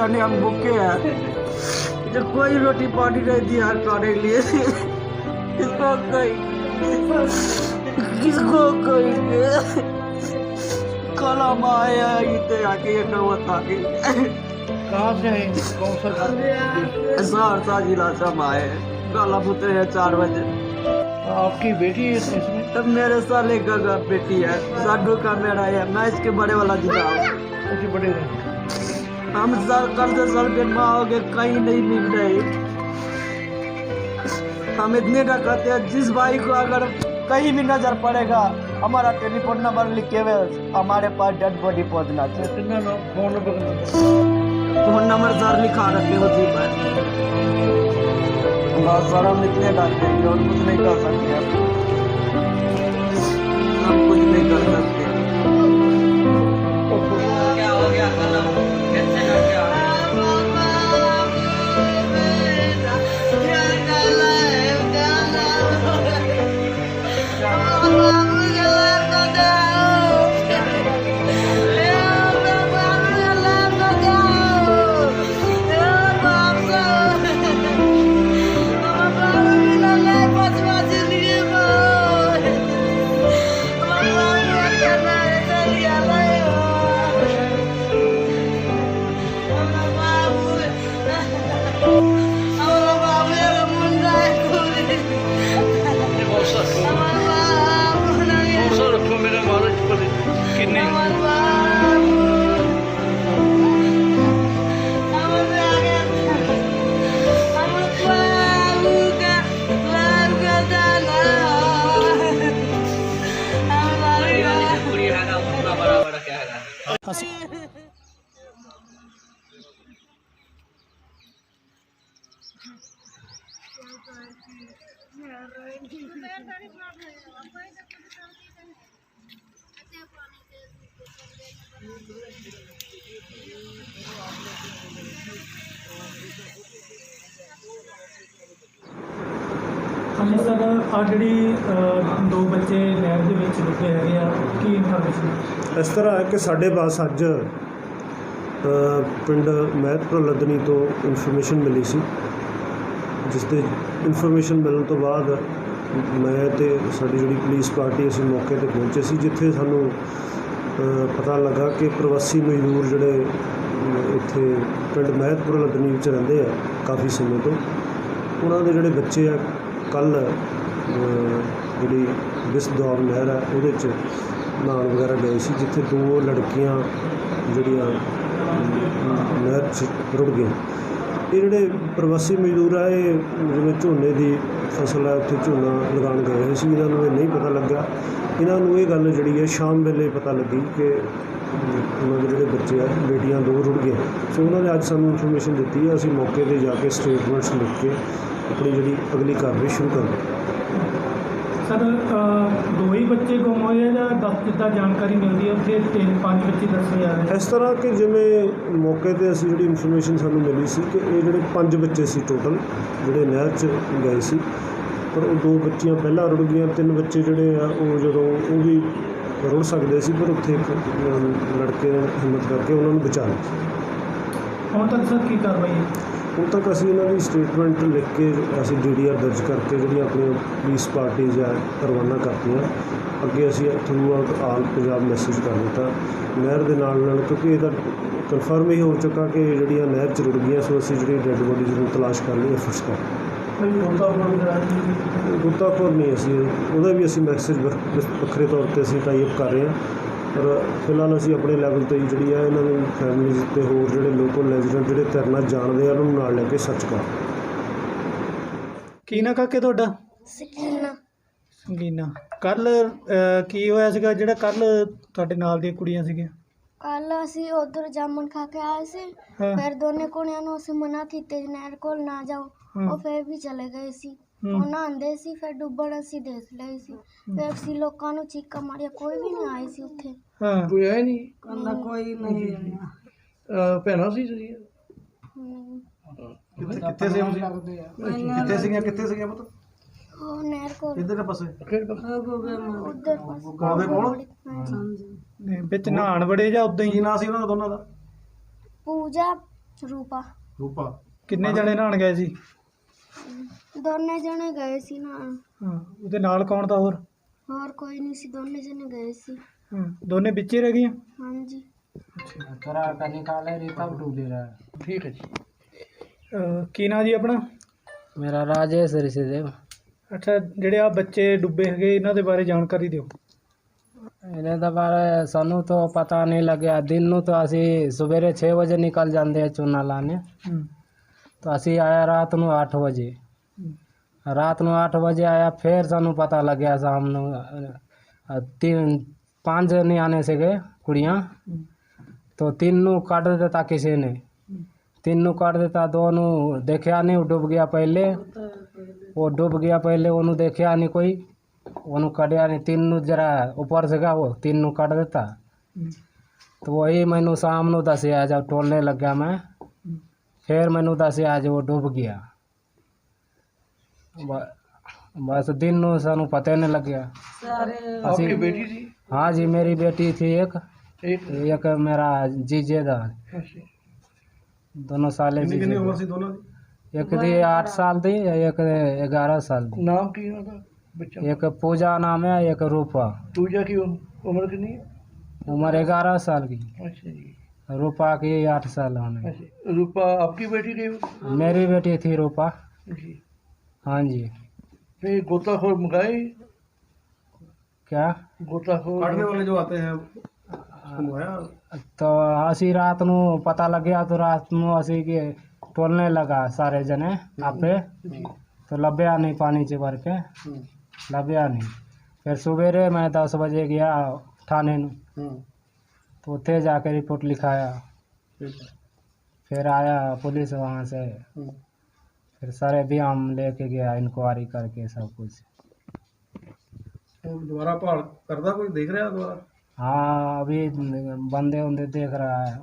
जाने हम भूखे हैं। जो कोई रोटी पानी नहीं दिया खाने के लिए। किसको कोई किसको कोई कल हम आए इतने आके ये नौबत आ गई कहाँ से हैं? कौन सा गाँव? सहरसा जिला से हम आए कल हम उतरे हैं चार बजे। आपकी बेटी है इसमें? तब मेरे साल गगा बेटी है। साडू का मेरा है। मैं इसके बड़े वाला जिला हूँ। कुछ बड़े हम साल कल से साल के माँ हो गए कहीं नहीं मिल रही। हम इतने डकाते हैं जिस भाई को अगर कहीं भी नज़र पड़ेगा हमारा टेलीफोन नंबर लिखे हुए हमारे पास डेड बॉडी पहुँचना चाहिए phone number phone number sir लिखा रखे उसी पर। बस सर हम इतने डालते हैं और कुछ नहीं कर सकते। हम कुछ नहीं कर सकते। ਹਾਂਜੀ ਸਰ ਆ ਜਿਹੜੀ ਅ, ਦੋ ਬੱਚੇ ਨਹਿਰ ਦੇ ਵਿੱਚ ਡੁੱਬੇ ਹੈਗੇ ਆ ਕੀ ਇਨਫੋਰਮੇਸ਼ਨ ਇਸ ਤਰ੍ਹਾਂ ਹੈ ਕਿ ਸਾਡੇ ਪਾਸ ਅੱਜ ਅ, ਪਿੰਡ ਮਹਿਤਪੁਰ ਲਦਨੀ ਤੋਂ ਇਨਫੋਰਮੇਸ਼ਨ ਮਿਲੀ ਸੀ। ਜਿਸ ਤੇ ਇਨਫੋਰਮੇਸ਼ਨ ਮਿਲਣ ਤੋਂ ਬਾਅਦ ਮੈਂ ਤੇ ਸਾਡੀ ਜਿਹੜੀ ਪੁਲਿਸ ਪਾਰਟੀ ਅਸੀਂ ਮੌਕੇ ਤੇ ਪਹੁੰਚੇ ਸੀ, ਜਿੱਥੇ ਸਾਨੂੰ ਪਤਾ ਲੱਗਾ ਕਿ ਪ੍ਰਵਾਸੀ ਮਜ਼ਦੂਰ ਜਿਹੜੇ ਇੱਥੇ ਪਿੰਡ ਮਹਿਤਪੁਰ ਲਦਨੀ ਵਿੱਚ ਰਹਿੰਦੇ ਆ ਕਾਫੀ ਸਮੇਂ ਤੋਂ, ਉਹਨਾਂ ਦੇ ਜਿਹੜੇ ਬੱਚੇ ਆ ਕੱਲ ਜਿਹੜੀ ਬਿਸਦੌਰ ਨਹਿਰ ਹੈ ਉਹਦੇ 'ਚ ਨਹਾਉਣ ਵਗੈਰਾ ਗਏ ਸੀ, ਜਿੱਥੇ ਦੋ ਲੜਕੀਆਂ ਜਿਹੜੀਆਂ ਨਹਿਰ 'ਚ ਰੁੜ ਗਈਆਂ। ਇਹ ਜਿਹੜੇ ਪ੍ਰਵਾਸੀ ਮਜ਼ਦੂਰ ਆ, ਇਹ ਜਿਵੇਂ ਝੋਨੇ ਦੀ ਫਸਲ ਹੈ ਉੱਥੇ ਝੋਨਾ ਲਗਾਉਣ ਗਏ ਹੋਏ ਸੀ, ਇਹਨਾਂ ਨੂੰ ਇਹ ਨਹੀਂ ਪਤਾ ਲੱਗਾ। ਇਹਨਾਂ ਨੂੰ ਇਹ ਗੱਲ ਜਿਹੜੀ ਹੈ ਸ਼ਾਮ ਵੇਲੇ ਪਤਾ ਲੱਗੀ ਕਿ ਉਹਨਾਂ ਦੇ ਜਿਹੜੇ ਬੱਚੇ ਆ, ਬੇਟੀਆਂ ਦੋ ਰੁੜ ਗਏ ਸੋ ਉਹਨਾਂ ਨੇ ਅੱਜ ਸਾਨੂੰ ਇਨਫੋਰਮੇਸ਼ਨ ਦਿੱਤੀ ਹੈ ਅਸੀਂ ਮੌਕੇ ਤੇ ਜਾ ਕੇ ਸਟੇਟਮੈਂਟਸ ਲਿਖ ਕੇ ਆਪਣੀ ਜਿਹੜੀ ਅਗਲੀ ਕਾਰਵਾਈ ਸ਼ੁਰੂ ਕਰ ਦਿੱਤੀ। ਸਰ ਦੋ ਹੀ ਬੱਚੇ ਗੁੰਮ ਹੋਏ ਆ ਜਾਂ ਦਸ ਜਿੱਦਾਂ ਜਾਣਕਾਰੀ ਮਿਲਦੀ ਹੈ ਉੱਥੇ ਤਿੰਨ ਪੰਜ ਬੱਚੇ ਦੱਸੇ ਜਾ ਰਹੇ ਇਸ ਤਰ੍ਹਾਂ ਕਿ ਜਿਵੇਂ ਮੌਕੇ ਤੇ ਅਸੀਂ ਜਿਹੜੀ ਇਨਫੋਰਮੇਸ਼ਨ ਸਾਨੂੰ ਮਿਲੀ ਸੀ ਕਿ ਇਹ ਜਿਹੜੇ ਪੰਜ ਬੱਚੇ ਸੀ ਟੋਟਲ ਜਿਹੜੇ ਨਹਿਰ 'ਚ ਗਏ ਸੀ ਪਰ ਉਹ ਦੋ ਬੱਚੀਆਂ ਪਹਿਲਾਂ ਰੁੜ ਗਈਆਂ ਤਿੰਨ ਬੱਚੇ ਜਿਹੜੇ ਆ ਉਹ ਜਦੋਂ ਉਹ ਵੀ ਰੁੜ ਸਕਦੇ ਸੀ ਪਰ ਉੱਥੇ ਇੱਕ ਲੜਕੇ ਨੇ ਹਿੰਮਤ ਕਰਕੇ ਉਹਨਾਂ ਨੂੰ ਬਚਾ ਲਿਆ। ਹੁਣ ਤੱਕ ਸਰ ਕੀ ਕਾਰਵਾਈ ਹੈ? ਹੁਣ ਤੱਕ ਅਸੀਂ ਇਹਨਾਂ ਦੀ ਸਟੇਟਮੈਂਟ ਲਿਖ ਕੇ ਅਸੀਂ ਡੀਡੀਆਰ ਦਰਜ ਕਰਕੇ ਜਿਹੜੀਆਂ ਆਪਣੀਆਂ ਪੁਲਿਸ ਪਾਰਟੀਆਂ ਜਾਂ ਰਵਾਨਾ ਕਰਤੀਆਂ ਅੱਗੇ ਅਸੀਂ throughout all Punjab message ਕਰ ਦਿੱਤਾ। ਨਹਿਰ ਦੇ ਨਾਲ ਨਾਲ ਕਿਉਂਕਿ ਇਹਦਾ ਕਨਫਰਮ ਹੀ ਹੋ ਚੁੱਕਾ ਕਿ ਜਿਹੜੀਆਂ ਨਹਿਰ 'ਚ ਰੁੜ ਗਈਆਂ ਸੋ ਅਸੀਂ ਜਿਹੜੀ ਡੈੱਡ ਬੋਡੀਜ਼ ਨੂੰ ਤਲਾਸ਼ ਕਰਨ ਲਈ ਐਫਰਟਸ ਕਰ ਗੁੱਤਾਖੋਰ ਨਹੀਂ ਅਸੀਂ ਉਹਦਾ ਵੀ ਅਸੀਂ ਮੈਸੇਜ ਵੱਖਰੇ ਤੌਰ ਤੇ ਅਸੀਂ ਟਾਈ ਅਪ ਕਰ ਰਹੇ ਹਾਂ। ਪਰ ਫਿਲਹਾਲ ਅਸੀਂ ਆਪਣੇ ਲੈਵਲ ਤੇ ਹੀ ਜਿਹੜੀ ਹੈ ਇਹਨਾਂ ਦੀ ਫੈਮਿਲੀਜ਼ ਤੇ ਹੋਰ ਜਿਹੜੇ ਲੋਕਲ ਰੈਜ਼ੀਡੈਂਟ ਜਿਹੜੇ ਤੈਰਨਾ ਜਾਣਦੇ ਆ ਉਹਨਾਂ ਨੂੰ ਨਾਲ ਲੈ ਕੇ ਸਰਚ ਕਰ। ਕੀ ਨਾ ਕਾਕੇ ਤੁਹਾਡਾ? ਸਕੀਨਾ ਸੰਗੀਨਾ ਕੱਲ ਕੀ ਹੋਇਆ ਸੀਗਾ? ਜਿਹੜਾ ਕੱਲ ਤੁਹਾਡੇ ਨਾਲ ਦੀਆਂ ਕੁੜੀਆਂ ਸੀਗੀਆਂ? ਕੱਲ ਅਸੀਂ ਉਧਰ ਜਾਮਣ ਖਾ ਕੇ ਆਏ ਸੀ। ਹਾਂ। ਫਿਰ ਦੋਨੇ ਕੁੜੀਆਂ ਨੂੰ ਅਸੀਂ ਮਨਾ ਕੀਤੇ ਨਹਿਰ ਕੋਲ ਨਾ ਜਾਓ। ਉਹ ਫਿਰ ਵੀ ਚਲੇ ਗਏ ਸੀ। ਹੂੰ। ਉਹ ਨਹਾਉਂਦੇ ਸੀ ਫਿਰ ਡੁੱਬਣ ਅਸੀਂ ਦੇਖ ਲਏ ਸੀ। ਫਿਰ ਅਸੀਂ ਲੋਕਾਂ ਨੂੰ ਚੀਕਾਂ ਮਾਰੀਆਂ ਕੋਈ ਵੀ ਨਹੀਂ ਆਏ ਸੀ ਉੱਥੇ। ਹਾਂ ਕੋਈ ਆਇਆ ਨਹੀਂ? ਕੱਲਾ ਕੋਈ ਨਹੀਂ ਅਹ ਭੈਣਾਂ ਸੀ ਤੁਸੀਂ? ਹਮ, ਕਿੱਥੇ ਸੀ ਤੁਸੀਂ ਕਿੱਥੇ ਸੀਗੀਆਂ ਕਿੱਥੇ ਸੀਗੀਆਂ ਪੁੱਤ? ਉਹ ਨਹਿਰ ਕੋਲ। ਕਿੱਧਰ ਪਾਸੇ ਉਧਰ ਕੋਲ ਦੇ ਕੋਲ? ਹਾਂਜੀ। ਨੇ ਵਿੱਚ ਨਹਾਣ ਬੜੇ ਜਾਂ ਉਦਾਂ ਹੀ? ਨਾਂ ਸੀ ਉਹਨਾਂ ਦਾ ਦੋਨਾਂ ਦਾ? ਪੂਜਾ ਰੂਪਾ। ਰੂਪਾ। ਕਿੰਨੇ ਜਣੇ ਗਏ ਸੀ? ਦੋਨੇ ਜਣੇ ਗਏ ਸੀ ਨਾਲ ਹਾਂ ਉਹਦੇ ਨਾਲ ਕੌਣ ਤਾਂ ਹੋਰ? ਹੋਰ ਕੋਈ ਨਹੀਂ ਸੀ ਦੋਨੇ ਜਣੇ ਗਏ ਸੀ। ਹਾਂ ਦੋਨੇ ਵਿੱਚ ਹੀ ਰਹਿ ਗਈਆਂ? ਹਾਂਜੀ। ਤਰਾ ਕਾ ਨਿਕਾਲੇ ਰੀਤਾ ਡੂਲੇ ਰਹਾ। ਠੀਕ ਹੈ ਜੀ। ਕੀ ਨਾਂ ਜੀ ਆਪਣਾ? ਮੇਰਾ ਰਾਜੇਸ਼ ਰਿਸ਼ਦੇਵ ਅੱਛਾ ਜਿਹੜੇ ਆ ਬੱਚੇ ਡੁੱਬੇ ਹੈਗੇ ਇਹਨਾਂ ਦੇ ਬਾਰੇ ਜਾਣਕਾਰੀ ਦਿਓ। ਇਹਨਾਂ ਦਾ ਬਾਰੇ ਸਾਨੂੰ ਤਾਂ ਪਤਾ ਨਹੀਂ ਲੱਗਿਆ। ਦਿਨ ਨੂੰ ਤਾਂ ਅਸੀਂ ਸਵੇਰੇ 6 ਵਜੇ ਨਿਕਲ ਜਾਂਦੇ ਆ ਚੂਨਾ ਲਾਣੇ ਹੂੰ। तो असी आया रात ਨੂੰ 8 ਵਜੇ ਰਾਤ ਨੂੰ 8 ਵਜੇ ਆਇਆ ਫੇਰ ਸਾਨੂੰ ਪਤਾ शाम ਸਾਨੂੰ ਤਿੰਨ ਪੰਜ से गए कुड़िया। तो तीन कट काट देता किसी ने। तीन कट दिता देता दोनों देखा नहीं डूब गया पहले। वो डूब गया पहले उन्होंने देखा नहीं कोई। ओनू कटिया नहीं तीन जरा ऊपर से गया वो तीन कट दिता देता। तो वही मैनू शाम नु दस आ टोलने लग गया मैं। फिर मैं दस आज वो डूब गया बस दिन सू पता नहीं लग गया आपकी बेटी थी? हाँ जी मेरी बेटी थी एक। एक, एक मेरा जीजे था अच्छा। दोनों साले जी एक थी आठ साल दी एक ग्यारह साल दी। नाम की बच्चा। एक पूजा नाम है एक रूपा। पूजा की उम्र कितनी उम्र ग्यारह साल की। अच्छा जी। रूपा की आठ साल होने। अच्छा, रूपा आपकी बेटी थी हाँ, मेरी बेटी थी रूपा। जी। हाँ जी। फिर गोताखोर मंगाई? क्या? गोताखोर। वाले जो आते हैं हाँ। तो असी रात नु पता लग गया तो रात नु असी के टोलने लगा सारे जने आपे। तो लभ्या नहीं पानी च भर के। हम्म। लभ्या नहीं। फिर सवेरे मैं दस बजे गया थाने नु। तो उतने जाके रिपोर्ट लिखाया। फिर आया पुलिस वहाँ से। फिर सारे भी हम लेके गया इंक्वायरी करके सब कुछ। तो दोबारा पहाड़ करता कोई देख रहा दोबारा? हाँ अभी बंदे उन्दे देख रहा है।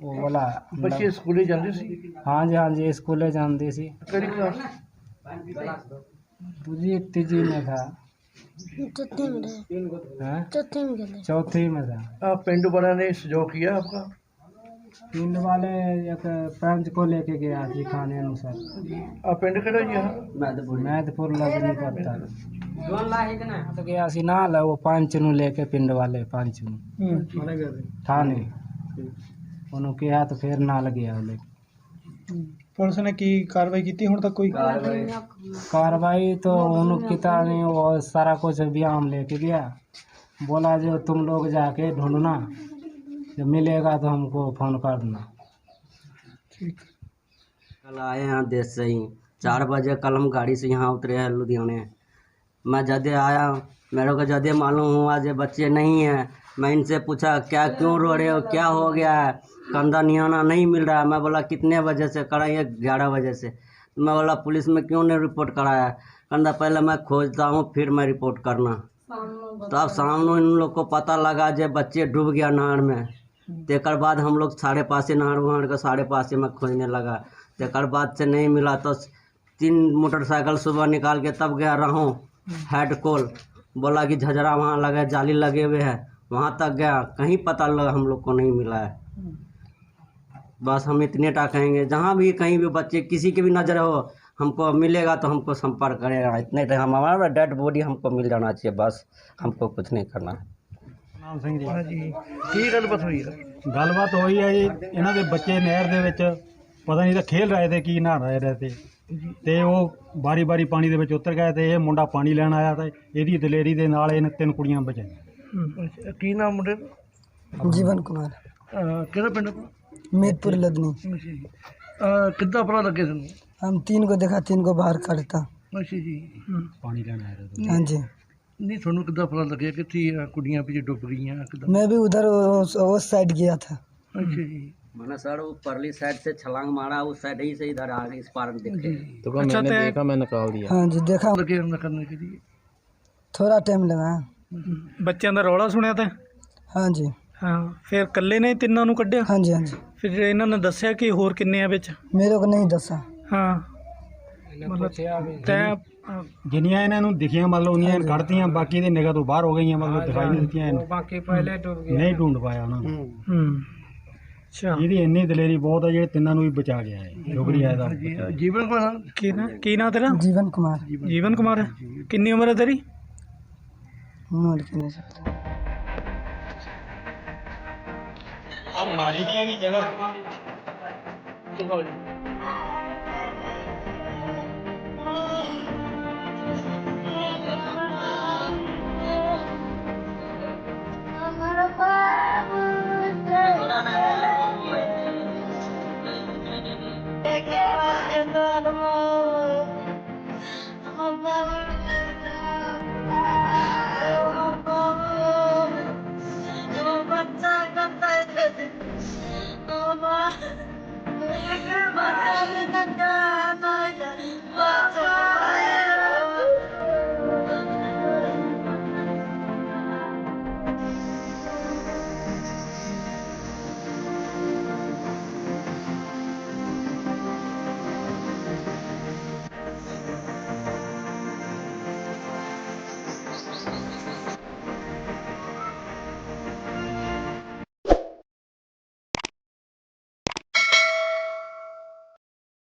वो बोला बच्चे स्कूले सी हाँ जी हाँ जी स्कूले सी दूजी तीजी में था। चौथी में हाँ? चौथी में था आप पेंडू बड़ा ने सहयोग किया आपका? पिंड वाले एक तो पंच को लेके गया थी खाने अनुसार। आप पिंड करो मैदपुर। मैदपुर लगनी पड़ता तो गया सी वो पंच नु लेके पिंड वाले पंच हम्म, नु थाने। उन्होंने कहा तो फिर नाल गया लेके ਪੁਲਿਸ ਨੇ ਕੀ ਕਾਰਵਾਈ ਕੀਤੀ ਹੁਣ ਤੱਕ ਕੋਈ कार्रवाई तो उन्होंने किता नहीं वो सारा कुछ व्यायाम लेके गया बोला जो तुम लोग जाके ढूंढना जब मिलेगा तो हमको फोन कर देना कल आए हैं देश से ही चार बजे कल हम गाड़ी से यहाँ उतरे हैं लुधियाने मैं जदे आया मेरे को जदे मालूम हुआ जो बच्चे नहीं हैं मैं इनसे पूछा, क्या क्यों रो रहे हो? क्या हो गया है? कंधा नियाना नहीं मिल रहा है। मैं बोला, कितने बजे से कराइए ग्यारह बजे से। मैं बोला, पुलिस में क्यों नहीं रिपोर्ट कराया? कंधा, पहले मैं खोजता हूँ, फिर मैं रिपोर्ट करना। तो अब सामने इन लोग को पता लगा जो बच्चे डूब गया नहर में। तेकर बाद हम लोग साढ़े पासे, नहर वहर के साढ़े पासे में खोजने लगा। तेकर बाद से नहीं मिला तो तीन मोटरसाइकिल सुबह निकाल के तब गया रहूँ, हेड कोल। बोला कि झजरा वहाँ लगे जाली लगे हुए है। वहाँ तक गया कहीं पता लगा हम लोग को नहीं मिला है बस हम इतने टा कहेंगे जहाँ भी कहीं भी बच्चे किसी की भी नज़र हो हमको मिलेगा तो हमको संपर्क करेगा इतने टाइम हमारा डेड बॉडी हमको मिल जाना चाहिए बस हमको कुछ नहीं करना है ਨਾਮ ਸਿੰਘ ਜੀ ਹਾਂਜੀ ਕੀ ਗੱਲਬਾਤ ਹੋਈ ਹੈ ਗੱਲਬਾਤ ਹੋਈ ਹੈ ਜੀ ਇਹਨਾਂ ਦੇ ਬੱਚੇ ਨਹਿਰ ਦੇ ਵਿੱਚ ਪਤਾ ਨਹੀਂ ਤਾਂ ਖੇਲ ਰਹੇ ਤੇ ਕੀ ਨਹਾ ਰਹੇ ਰਹੇ ਤੇ ਤੇ ਉਹ ਬਾਰੀ ਬਾਰੀ ਪਾਣੀ ਦੇ ਵਿੱਚ ਉਤਰ ਗਏ ਤੇ ਇਹ ਮੁੰਡਾ ਪਾਣੀ ਲੈਣ ਆਇਆ ਤੇ ਇਹਦੀ ਦਲੇਰੀ ਦੇ ਨਾਲ ਇਹਨੇ ਤਿੰਨ ਕੁੜੀਆਂ ਬਚਾਈਆਂ ਅੱਛਾ, ਕੀ ਨਾਮ ਮੁੰਡੇ ਦਾ जीवन कुमार ਅਹ, ਕਿਹੜਾ ਪਿੰਡ ਆਪਣਾ? मीरपुर लदनी ਅੱਛਾ ਜੀ ਅਹ, ਕਿੱਦਾਂ ਪਤਾ ਲੱਗੇ ਤੁਹਾਨੂੰ हम तीन को देखा तीन को बाहर काटता ਅੱਛਾ ਜੀ ਪਾਣੀ ਲੈਣ ਆਏ ਰਹੇ हाँ जी ਨਹੀਂ ਤੁਹਾਨੂੰ ਕਿੱਦਾਂ ਪਤਾ ਲੱਗਿਆ ਕਿ ਤੀ ਕੁੜੀਆਂ ਵਿੱਚ ਡੁੱਬ ਗਈਆਂ ਕਿੱਦਾਂ मैं भी उधर उस, उस साइड गया था ਅੱਛਾ जी मैंने सर वो परली साइड से छलांग मारा उस साइड ही से इधर आ गई इस पार दिखे ਅੱਛਾ ਤੇ हाँ जी देखा लगे हमने करने के लिए थोड़ा टाइम लगा ਬੱਚਿਆਂ ਦਾ ਰੌਲਾ ਸੁਣਿਆ ਤਾਂ? ਹਾਂਜੀ। ਹਾਂ ਫਿਰ ਕੱਲੇ ਨੇ ਤਿੰਨਾਂ ਨੂੰ ਕੱਢਿਆ? ਹਾਂਜੀ ਹਾਂਜੀ। ਫਿਰ ਇਹਨਾਂ ਨੇ ਦੱਸਿਆ ਕਿ ਹੋਰ ਕਿੰਨੇ ਆ ਵਿੱਚ? ਮੇਰੇ ਕੋ ਨਹੀਂ ਦੱਸਾ ਹਾਂ। ਮਤਲਬ ਤੈਂ ਇਹਨਾਂ ਨੂੰ ਦਿਖੀਆਂ ਮਤਲਬ ਉਹਨੀਆਂ ਕੱਢਤੀਆਂ ਬਾਕੀ ਦੀ ਨਿਗਾਹ ਤੋਂ ਬਾਹਰ ਹੋ ਗਈਆਂ ਮਤਲਬ ਦਿਖਾਈ ਨਹੀਂ ਦਿੱਤੀਆਂ ਇਹਨਾਂ। ਬਾਕੀ ਪਹਿਲੇ ਡੁੱਬ ਗਏ ਨਹੀਂ ਢੂੰਡ ਪਾਇਆ ਉਹਨਾਂ ਹੂੰ। ਅੱਛਾ। ਇਹਦੀ ਇੰਨੀ ਦਲੇਰੀ ਬਹੁਤ ਆ ਜਿਹੜੇ ਤਿੰਨਾਂ ਨੂੰ ਵੀ ਬਚਾ ਗਿਆ ਹੈ ਡੋਗਰੀ ਆਇਆ ਦਾ ਜੀਵਨ ਕੁਮਾਰ ਕੀ ਨਾ ਕੀ ਨਾਂ ਤੇਰਾ? ਜੀਵਨ ਕੁਮਾਰ। ਜੀਵਨ ਕੁਮਾਰ? ਕਿੰਨੀ ਉਮਰ ਹੈ ਤੇਰੀ? ਮਾਰ ਕੇ ਨਹੀਂ ਸਕਦੇ ਆ ਮਾਰੀ ਦੀਆਂ ਵੀ ਜਗ੍ਹਾ।